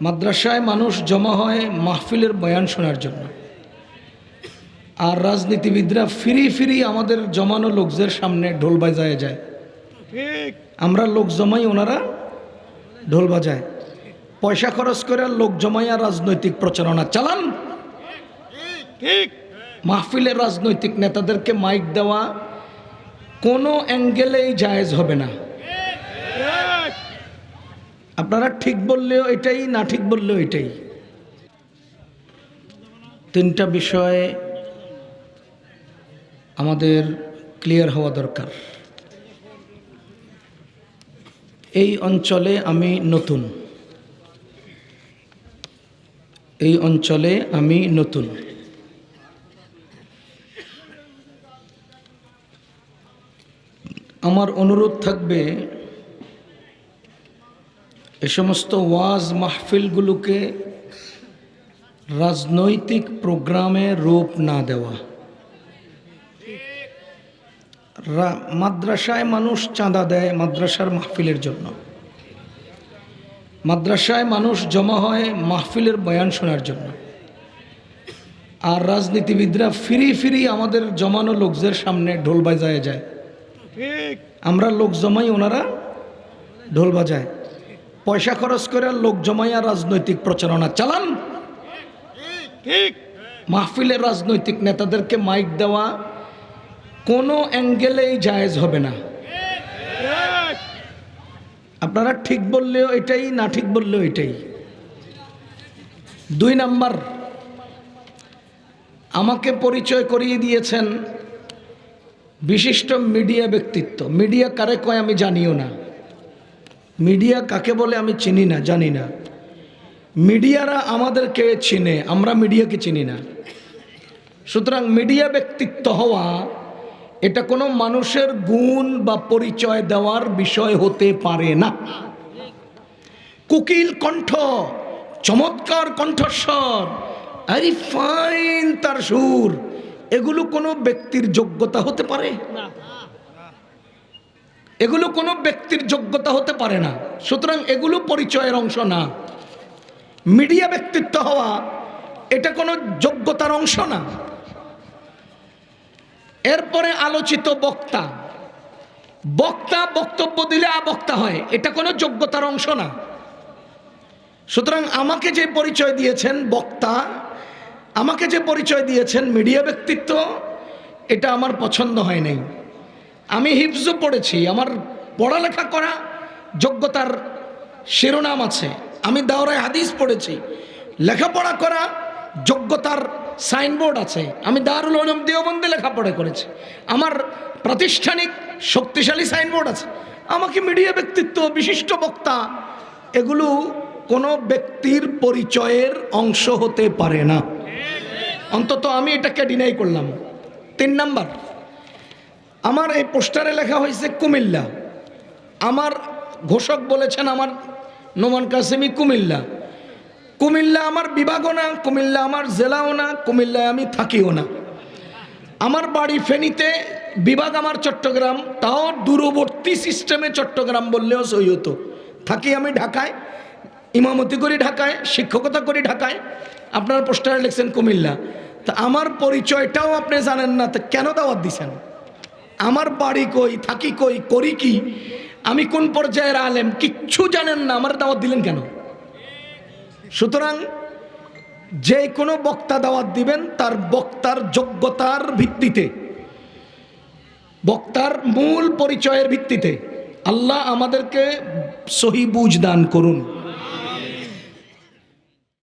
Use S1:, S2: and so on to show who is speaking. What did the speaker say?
S1: মাদ্রাসায় মানুষ জমা হয় মাহফিলের বয়ান শোনার জন্য। আর রাজনীতিবিদরা ফিরি ফিরি আমাদের জমানো লোকদের সামনে ঢোল বাজায় যায়। আমরা লোক জমাই ওনারা ঢোল বাজায়। পয়সা খরচ করে লোক জমাইয়া রাজনৈতিক প্রচারণা চালান। মাহফিলের রাজনৈতিক নেতাদেরকে মাইক দেওয়া কোনো অ্যাঙ্গেলেই জায়েজ হবে না। আপনারা ঠিক বললেও এটাই, না ঠিক বললেও এটাই। তিনটা বিষয়ে আমাদের ক্লিয়ার হওয়া দরকার। এই অঞ্চলে আমি নতুন। এই অঞ্চলে আমি নতুন। আমার অনুরোধ থাকবে এ সমস্ত ওয়াজ মাহফিলগুলোকে রাজনৈতিক প্রোগ্রামে রূপ না দেওয়া। মাদ্রাসায় মানুষ চাঁদা দেয় মাদ্রাসার মাহফিলের জন্য। মাদ্রাসায় মানুষ জমা হয় মাহফিলের বয়ান শোনার জন্য। আর রাজনীতিবিদরা ফিরি ফিরি আমাদের জমানো লোকদের সামনে ঢোল বাজায় যায়। আমরা লোক জমাই ওনারা ঢোল বাজায়। পয়সা খরচ করে লোক জমাইয়া রাজনৈতিক প্রচারণা চালান। মাহফিলের রাজনৈতিক নেতাদেরকে মাইক দেওয়া কোনো অ্যাঙ্গেলেই জায়েজ হবে না। আপনারা ঠিক বললেও এটাই না ঠিক বললেও এটাই। দুই নাম্বার আমাকে পরিচয় করিয়ে দিয়েছেন বিশিষ্ট মিডিয়া ব্যক্তিত্ব। মিডিয়া কারে কয় আমি জানিও না। মিডিয়া কাকে বলে আমি চিনি না, জানি না। মিডিয়ারা আমাদেরকে চিনে, আমরা মিডিয়াকে চিনি না। সুতরাং মিডিয়া ব্যক্তিত্ব হওয়া, এটা কোনো মানুষের গুণ বা পরিচয় দেওয়ার বিষয় হতে পারে না। কুকিল কণ্ঠ, চমৎকার কণ্ঠস্বর, আরে ফাইন তার সুর, এগুলো কোনো ব্যক্তির যোগ্যতা হতে পারে? এগুলো কোনো ব্যক্তির যোগ্যতা হতে পারে না। সুতরাং এগুলো পরিচয়ের অংশ না। মিডিয়া ব্যক্তিত্ব হওয়া, এটা কোনো যোগ্যতার অংশ না। এরপরে আলোচিত বক্তা। বক্তা বক্তব্য দিলে আবক্তা হয়, এটা কোনো যোগ্যতার অংশ না। সুতরাং আমাকে যে পরিচয় দিয়েছেন বক্তা, আমাকে যে পরিচয় দিয়েছেন মিডিয়া ব্যক্তিত্ব, এটা আমার পছন্দ হয় নাই। আমি হিফজও পড়েছি, আমার পড়ালেখা করা যোগ্যতার শিরোনাম আছে। আমি দাওরায় হাদিস পড়েছি, লেখাপড়া করা যোগ্যতার সাইনবোর্ড আছে। আমি দারুল উলুম দেওবন্দে লেখাপড়া করেছি, আমার প্রাতিষ্ঠানিক শক্তিশালী সাইনবোর্ড আছে। আমাকে মিডিয়া ব্যক্তিত্ব, বিশিষ্ট বক্তা, এগুলো কোনো ব্যক্তির পরিচয়ের অংশ হতে পারে না। অন্তত আমি এটাকে ডিনাই করলাম। তিন নাম্বার আমার এই পোস্টারে লেখা হয়েছে কুমিল্লা। আমার ঘোষক বলেছেন আমার নোমান কাসেমি কুমিল্লা। কুমিল্লা আমার বিভাগও না, কুমিল্লা আমার জেলাও না, কুমিল্লায় আমি থাকিও না। আমার বাড়ি ফেনীতে বিভাগ আমার চট্টগ্রাম, তাও দূরবর্তী সিস্টেমে চট্টগ্রাম বললেও সই হতো। থাকি আমি ঢাকায়, ইমামতি করি ঢাকায়, শিক্ষকতা করি ঢাকায়, আপনার পোস্টারে লিখছেন কুমিল্লা। তা আমার পরিচয়টাও আপনি জানেন না, তো কেন দাওয়াত দিছেন? আমার বাড়ি কই, থাকি কই, করি কি? আমি কোন পর্যায়ের আলেম? কিচ্ছু জানেন না, আমার দাওয়াত দিলেন কেন? সুতরাং যে কোনো বক্তা দাওয়াত দিবেন, তার বক্তার যোগ্যতার ভিত্তিতে। বক্তার মূল পরিচয়ের ভিত্তিতে। আল্লাহ আমাদেরকে সহি বুঝ দান করুন।